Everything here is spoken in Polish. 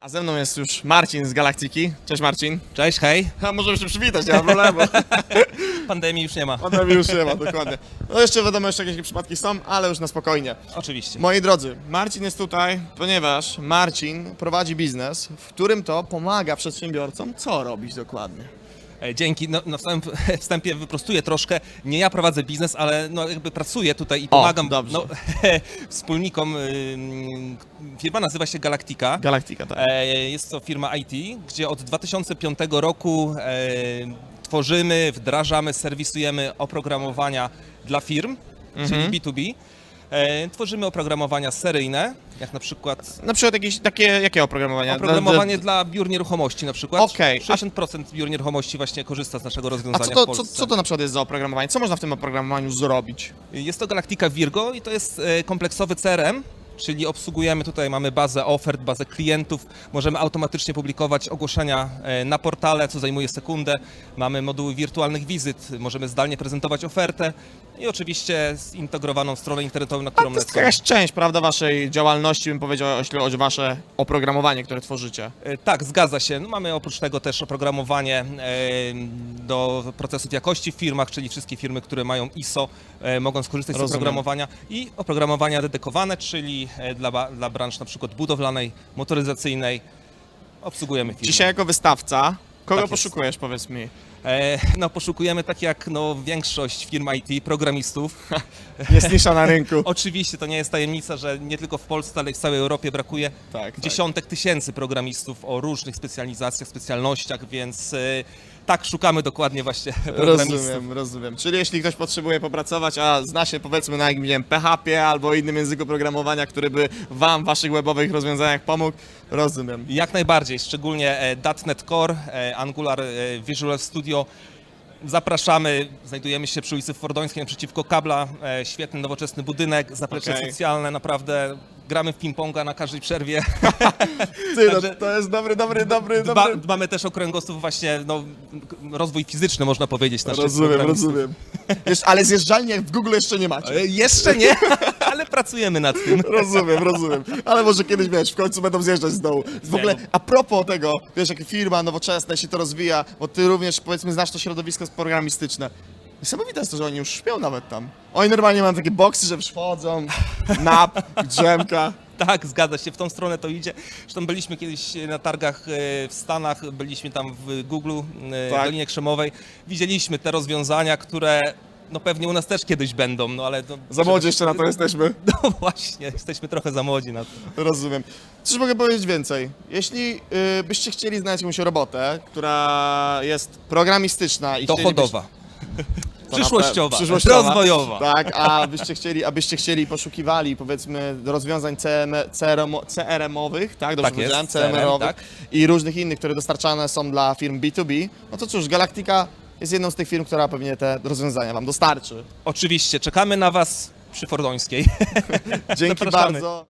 A ze mną jest już Marcin z Galaktyki. Cześć Marcin. Cześć, hej. A możemy się przywitać, nie ma problemu. Pandemii już nie ma. Pandemii już nie ma, dokładnie. No jeszcze wiadomo, jeszcze jakieś przypadki są, ale już na spokojnie. Oczywiście. Moi drodzy, Marcin jest tutaj, ponieważ Marcin prowadzi biznes, w którym to pomaga przedsiębiorcom co robić dokładnie. E, Dzięki. No, na samym wstępie wyprostuję troszkę. Nie ja prowadzę biznes, ale no, jakby pracuję tutaj i pomagam dobrze. no, wspólnikom. Firma nazywa się Galactica. Galaktyka, tak. E, Jest to firma IT, gdzie od 2005 roku e, tworzymy, wdrażamy, serwisujemy oprogramowania dla firm, czyli B2B. E, Tworzymy oprogramowania seryjne, jak na przykład Na przykład jakieś takie, jakie oprogramowania? Oprogramowanie dla biur nieruchomości na przykład. Okej, a- 60% biur nieruchomości właśnie korzysta z naszego A rozwiązania co to, co, co to na przykład jest za oprogramowanie? Co można w tym oprogramowaniu zrobić? Jest to Galactica Virgo i to jest e, kompleksowy CRM, czyli obsługujemy tutaj, mamy bazę ofert, bazę klientów, możemy automatycznie publikować ogłoszenia e, na portale, co zajmuje sekundę. Mamy moduły wirtualnych wizyt, możemy zdalnie prezentować ofertę i oczywiście zintegrowaną stronę internetową, na A którą to jest jakaś część, prawda, waszej działalności, bym powiedział, jeśli chodzi o wasze oprogramowanie, które tworzycie. E, Tak, zgadza się. No, mamy oprócz tego też oprogramowanie e, do procesów jakości w firmach, czyli wszystkie firmy, które mają ISO mogą skorzystać z Rozumiem. oprogramowania i oprogramowania dedykowane, czyli dla, ba- dla branż na przykład budowlanej, motoryzacyjnej. Obsługujemy firmy. Dzisiaj jako wystawca, kogo Tak jest. poszukujesz, powiedz mi? E, no, poszukujemy tak jak no, większość firm IT, programistów. Jest nisza na rynku. Oczywiście to nie jest tajemnica, że nie tylko w Polsce, ale i w całej Europie brakuje Tak, tak. dziesiątek tysięcy programistów o różnych specjalizacjach, specjalnościach, więc e, tak szukamy dokładnie właśnie. Rozumiem, rozumiem. Czyli jeśli ktoś potrzebuje popracować, a zna się powiedzmy na jakimś nie wiem, PHP albo innym języku programowania, który by wam w waszych webowych rozwiązaniach pomógł, rozumiem. Jak najbardziej, szczególnie e, .NET Core, e, Angular, e, Visual Studio. Zapraszamy, znajdujemy się przy ulicy Fordońskiej naprzeciwko Kabla, świetny, nowoczesny budynek, zaplecze Okej. socjalne, naprawdę gramy w ping-ponga na każdej przerwie. Ty, no, Także- to jest dobry, dobry, dobry, Dba, dobry. dbamy też o kręgosłup właśnie, no, rozwój fizyczny można powiedzieć naszych Rozumiem, rozumiem. Wiesz, ale zjeżdżalni jak w Google jeszcze nie macie. E, Jeszcze nie, ale pracujemy nad tym. Rozumiem, rozumiem. Ale może kiedyś, wiesz, w końcu będą zjeżdżać z dołu. W ogóle, no. a propos tego, wiesz, jak firma nowoczesna się to rozwija, bo ty również, powiedzmy, znasz to środowisko programistyczne. Niesamowite jest to, że oni już śpią nawet tam. Oni normalnie mają takie boksy, że już wchodzą, nap, drzemka. Tak, zgadza się, w tą stronę to idzie. Zresztą byliśmy kiedyś na targach e, w Stanach, byliśmy tam w Google, e, Tak. w Dolinie Krzemowej. Widzieliśmy te rozwiązania, które no pewnie u nas też kiedyś będą, no ale... To, Za młodzi jeszcze na to jesteśmy. No właśnie, jesteśmy trochę za młodzi na to. Rozumiem. Cóż mogę powiedzieć więcej? Jeśli y, byście chcieli znaleźć jakąś robotę, która jest programistyczna i Dochodowa, chcielibyście- przyszłościowa, przyszłościowa, rozwojowa. Tak, a byście chcieli, abyście chcieli, poszukiwali powiedzmy rozwiązań CM, CRM, CRM-owych, tak, dobrze Tak powiedziałem, CRM, CRM-owych tak. i różnych innych, które dostarczane są dla firm B2B, no to cóż, Galactica jest jedną z tych firm, która pewnie te rozwiązania wam dostarczy. Oczywiście, czekamy na Was przy Fordońskiej. Dzięki Zapraszamy. bardzo.